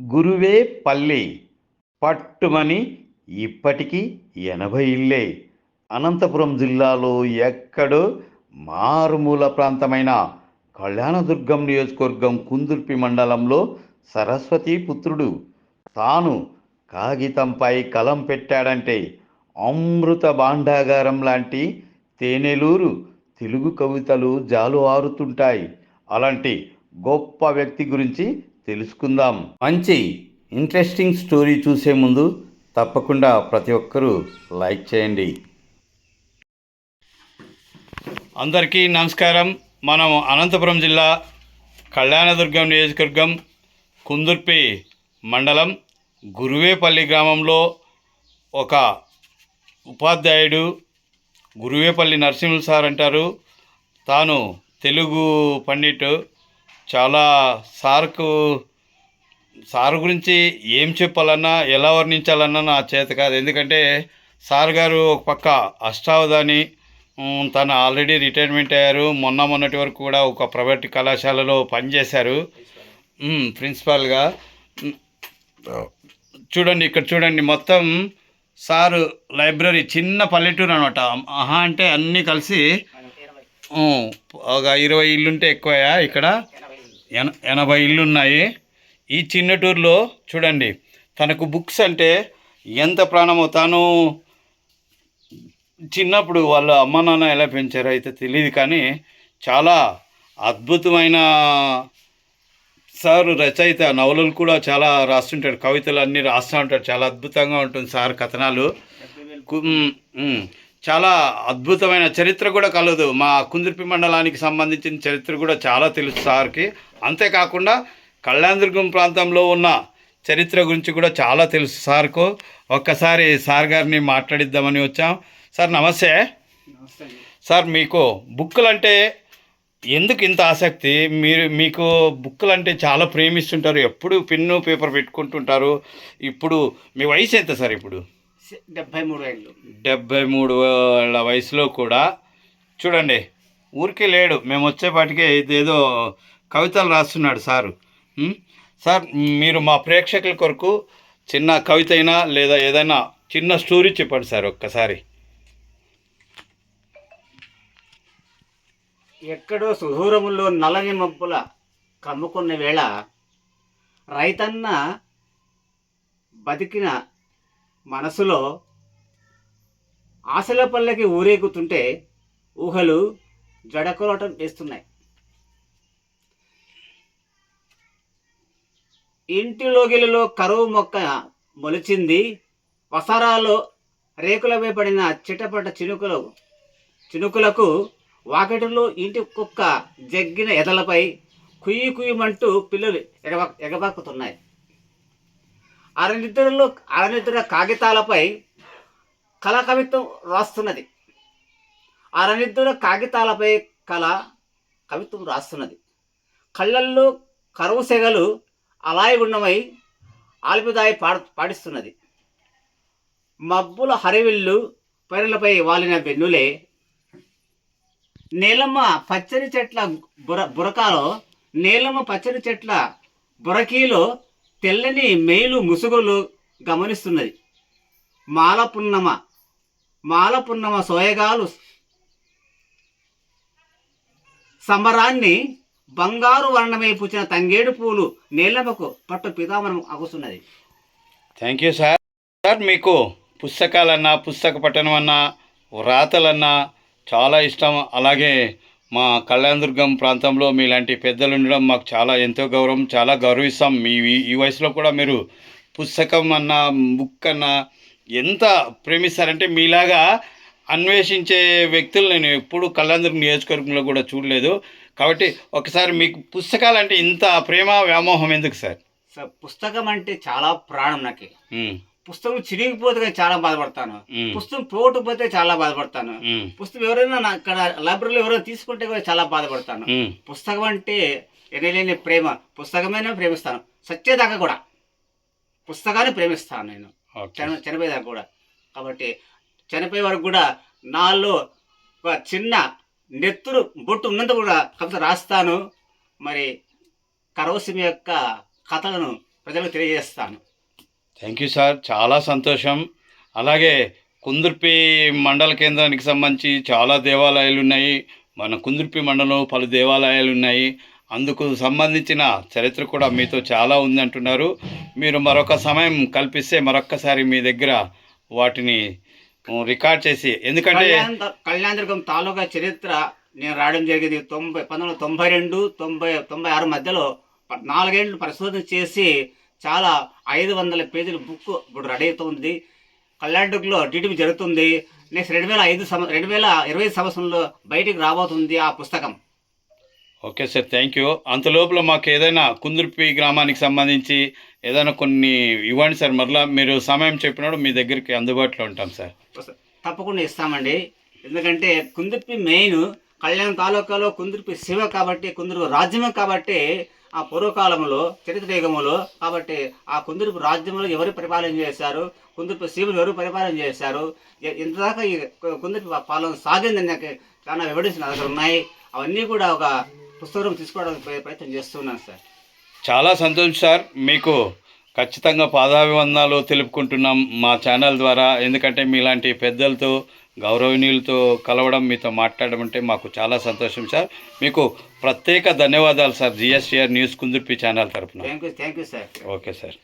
గురువే పల్లి పట్టుమని ఇప్పటికీ ఎనభై ఇల్లే. అనంతపురం జిల్లాలో ఎక్కడో మారుమూల ప్రాంతమైన కళ్యాణదుర్గం నియోజకవర్గం కుందుర్పి మండలంలో సరస్వతి పుత్రుడు. తాను కాగితంపై కలం పెట్టాడంటే అమృత భాండాగారం లాంటి తేనెలూరు తెలుగు కవితలు జాలు ఆరుతుంటాయి. అలాంటి గొప్ప వ్యక్తి గురించి తెలుసుకుందాం. మంచి ఇంట్రెస్టింగ్ స్టోరీ చూసే ముందు తప్పకుండా ప్రతి ఒక్కరూ లైక్ చేయండి. అందరికీ నమస్కారం. మనం అనంతపురం జిల్లా కళ్యాణదుర్గం నియోజకవర్గం కుందుర్పి మండలం గురువేపల్లి గ్రామంలో ఒక ఉపాధ్యాయుడు గురువేపల్లి నరసింహ సార్ అంటారు తాను తెలుగు పండిట్. చాలా సార్కు సార్ గురించి ఏం చెప్పాలన్నా ఎలా వర్ణించాలన్నా నా చేత కాదు. ఎందుకంటే సార్ గారు ఒక పక్క అష్టావధాని తను ఆల్రెడీ రిటైర్మెంట్ అయ్యారు. మొన్న మొన్నటి వరకు కూడా ఒక ప్రైవేట్ కళాశాలలో పనిచేశారు. ప్రిన్సిపాల్గా. చూడండి ఇక్కడ చూడండి మొత్తం సారు లైబ్రరీ చిన్న పల్లెటూరు అనమాట. ఆహా అంటే అన్నీ కలిసి ఒక ఇరవై ఇల్లుంటే ఎక్కువయా ఇక్కడ? ఎన ఎనభై ఇల్లు ఉన్నాయి ఈ చిన్నటూరులో చూడండి తనకు బుక్స్ అంటే ఎంత ప్రాణమో తాను చిన్నప్పుడు వాళ్ళ అమ్మ నాన్న ఎలా పెంచారో అయితే తెలియదు కానీ చాలా అద్భుతమైన సార్ రచయిత నవలలు కూడా చాలా రాస్తుంటాడు కవితలు అన్నీ రాస్తూ ఉంటాడు చాలా అద్భుతంగా ఉంటుంది సార్ కథనాలు. చాలా అద్భుతమైన చరిత్ర కూడా కలదు. మా కుందుర్పి మండలానికి సంబంధించిన చరిత్ర కూడా చాలా తెలుసు సార్కి. అంతేకాకుండా కళ్యాణదుర్గం ప్రాంతంలో ఉన్న చరిత్ర గురించి కూడా చాలా తెలుసు సార్కు. ఒక్కసారి సార్ గారిని మాట్లాడిద్దామని వచ్చాం. సార్ నమస్తే. సార్ మీకు బుక్కులు అంటే ఎందుకు ఇంత ఆసక్తి? మీరు మీకు బుక్కులు అంటే చాలా ప్రేమిస్తుంటారు. ఎప్పుడు పెన్ను పేపర్ పెట్టుకుంటుంటారు. ఇప్పుడు మీ వయసు ఎంత సార్ ఇప్పుడు? డెబ్బై మూడు ఏళ్ళు. డెబ్బై మూడు ఏళ్ళ వయసులో కూడా చూడండి ఊరికే లేడు. మేము వచ్చేపాటికే ఇదేదో కవితలు రాస్తున్నాడు సారు? సార్ మీరు మా ప్రేక్షకుల కొరకు చిన్న కవిత అయినా లేదా ఏదైనా చిన్న స్టోరీ చెప్పండి సార్ ఒక్కసారి. ఎక్కడో సుదూరములో నల్లని మబ్బుల కమ్ముకున్న వేళ రైతన్న బతికిన మనసులో ఆశల పల్లకి ఊరేగుతుంటే ఊహలు జడకొలటం వేస్తున్నాయి. ఇంటిలోగిలిలో కరువు మొక్క మొలిచింది వసరాలో రేకులపై పడిన చిటపట చినుకులు చినుకులకు వాకిటిలో ఇంటి కుక్క జగ్గిన ఎదలపై కుయ్యి కుయ్యమంటూ పిల్లలు ఎగబ ఎగబాకుతున్నాయి. అరనిద్రలో అరనిద్ర కాగితాలపై కళ కవిత్వం రాస్తున్నది. అరనిద్ర కాగితాలపై కళ కవిత్వం రాస్తున్నది. కళ్ళల్లో కరువు సెగలు అలాయగుండమై ఆలిపిదాయి పాడు పాడిస్తున్నది. మబ్బుల హరివిల్లు పైరులపై వాలిన వెన్నులే. నీలమ్మ పచ్చని చెట్ల బుర బురకాలో నీలమ్మ పచ్చని చెట్ల బురకీలో తెల్లని మేలు ముసుగులు గమనిస్తున్నది. మాలపున్నమ మాలపున్నమ సోయగాలు సంబరాన్ని బంగారు వర్ణమై పూచిన తంగేడు పూలు నీలమ్మకు పట్టు పితామరం అగుస్తున్నది. థ్యాంక్ యూ సార్ సార్ మీకు పుస్తకాలన్నా పుస్తక పఠనం అన్నా వ్రాతలన్నా చాలా ఇష్టం. అలాగే మా కళ్యాణదుర్గం ప్రాంతంలో మీలాంటి పెద్దలు ఉండడం మాకు చాలా ఎంతో గౌరవం చాలా గౌరవిస్తాం. మీ ఈ- వయసులో కూడా మీరు పుస్తకం అన్నా బుక్ అన్నా ఎంత ప్రేమిస్తారంటే మీలాగా అన్వేషించే వ్యక్తులు నేను ఎప్పుడు కళ్యాణదుర్గం నియోజకవర్గంలో కూడా చూడలేదు. కాబట్టి ఒకసారి మీకు పుస్తకాలంటే ఇంత ప్రేమ వ్యామోహం ఎందుకు సార్? స- పుస్తకం అంటే చాలా ప్రాణం నాకు. పుస్తకం చిరిగిపోతే కానీ చాలా బాధపడతాను. పుస్తకం పోటుపోతే చాలా బాధపడతాను. పుస్తకం ఎవరైనా అక్కడ లైబ్రరీలో ఎవరైనా తీసుకుంటే కూడా చాలా బాధపడతాను. పుస్తకం అంటే ఎనలేని ప్రేమ. పుస్తకమైనా ప్రేమిస్తాను. సత్యదాకా కూడా. పుస్తకాన్ని ప్రేమిస్తాను నేను. చనిపోయేదాకా కూడా. కాబట్టి చనిపోయే వరకు కూడా నాలో ఒక చిన్న నెత్తురు బొట్టు ఉన్నంత కూడా కవిత రాస్తాను. మరి కరోసిమి యొక్క కథలను ప్రజలకు తెలియజేస్తాను. థ్యాంక్ యూ సార్ చాలా సంతోషం. అలాగే కుందుర్పి మండల కేంద్రానికి సంబంధించి చాలా దేవాలయాలు ఉన్నాయి. మన కుందుర్పి మండలంలో పలు దేవాలయాలు ఉన్నాయి. అందుకు సంబంధించిన చరిత్ర కూడా మీతో చాలా ఉందంటున్నారు మీరు మరొక సమయం కల్పిస్తే మరొక్కసారి మీ దగ్గర వాటిని రికార్డ్ చేసి ఎందుకంటే కళ్యాణదుర్గం తాలూకా చరిత్ర నేను రాయడం జరిగింది తొంభై పంతొమ్మిది వందల తొంభై రెండు తొంభై తొంభై ఆరు మధ్యలో ప- నాలుగేళ్ళు పరిశోధన చేసి చాలా ఐదు వందల పేజీల బుక్ ఇప్పుడు రెడీ అవుతుంది. కళ్యాణదుర్గంలో టీడీపీ జరుగుతుంది. నెక్స్ట్ రెండు వేల ఐదు సంవ రెండు వేల ఇరవై సంవత్సరంలో బయటికి రాబోతుంది ఆ పుస్తకం. ఓకే సార్ థ్యాంక్ యూ అంత లోపల మాకు ఏదైనా కుందుర్పి గ్రామానికి సంబంధించి ఏదైనా కొన్ని ఇవ్వండి సార్ మరలా మీరు సమయం చెప్పినప్పుడు మీ దగ్గరికి అందుబాటులో ఉంటాం సార్ తప్పకుండా ఇస్తామండి. ఎందుకంటే కుందుర్పి మెయిన్ కళ్యాణ్ తాలూకాలో కుందుర్పి శివ కాబట్టి కుందుర్పి రాజ్యమే కాబట్టి ఆ పూర్వకాలంలో చరిత్రయుగములో కాబట్టి ఆ కుందరుపు రాజ్యంలో ఎవరు పరిపాలన చేశారు? కుందుర్పి శివులు ఎవరు పరిపాలన చేశారు? ఇంతదాకా ఈ కు- పాలన సాగిందని నాకు చాలా వివరించిన నా దగ్గర ఉన్నాయి. అవన్నీ కూడా ఒక పుస్తకం తీసుకోవడానికి ప్రయత్నం చేస్తున్నాను సార్. చాలా సంతోషం సార్. మీకు ఖచ్చితంగా పాదాభివందనాలు తెలుపుకుంటున్నాం మా ఛానల్ ద్వారా. ఎందుకంటే మీలాంటి పెద్దలతో గౌరవనీయులతో కలవడం మీతో మాట్లాడడం అంటే మాకు చాలా సంతోషం సార్. మీకు ప్రత్యేక ధన్యవాదాలు sir GSTR news Kundurpi channel you thank you sir. Okay sir.